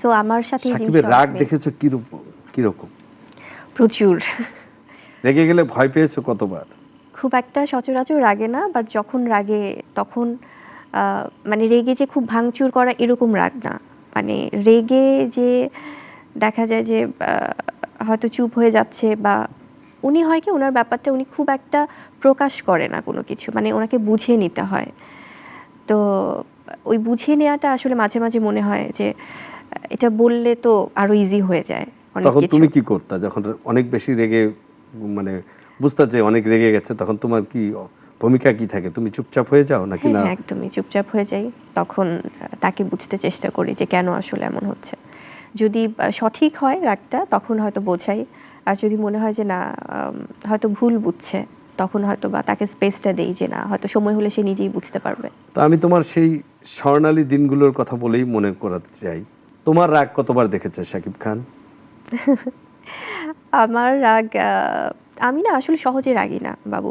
So আমার সাথে সাকিবের রাগ দেখেছ কীরকম? প্রচুর। রেগে গেলে ভয় পেয়েছ কতবার? খুব একটা সচরাচর রাগে না বাট যখন রাগে তখন মানে রেগে যে খুব ভাঙচুর করা এরকম রাগ না। মানে রেগে যে দেখা যায় যে হয়তো চুপ হয়ে যাচ্ছে বা উনি হয় কি ওনার ব্যাপারটা উনি খুব একটা প্রকাশ করে না কোনো কিছু মানে ওনাকে বুঝিয়ে নিতে হয়। তো ওই বুঝিয়ে নেওয়াটা আসলে মাঝে মাঝে মনে হয় যে এটা বললে তো আরও ইজি হয়ে যায় তখন তুমি কি করতা? যখন অনেক বেশি রেগে মানে বুঝতে যে অনেক রেগে গেছে তখন তোমার কি ভূমিকা কি থাকে? তুমি চুপচাপ হয়ে যাও নাকি হ্যাঁ না? হ্যাঁ, একদমই চুপচাপ হয়ে যাই। তখন তাকে বুঝতে চেষ্টা করি যে কেন আসলে এমন হচ্ছে। যদি সঠিক হয় রাগটা তখন হয়তো বোঝাই। আর যদি মনে হয় যে না হয়তো ভুল বুঝছে তখন হয়তো বা তাকে স্পেসটা দেই যে না হয়তো সময় হলে সে নিজেই বুঝতে পারবে। তো আমি তোমার সেই স্বর্ণালী দিনগুলোর কথা বলেই মনে করাতে চাই। তোমার রাগ কতবার দেখেছে শাকিব খান? আমার রাগ আমি না আসলে সহজে রাগি না, বাবু।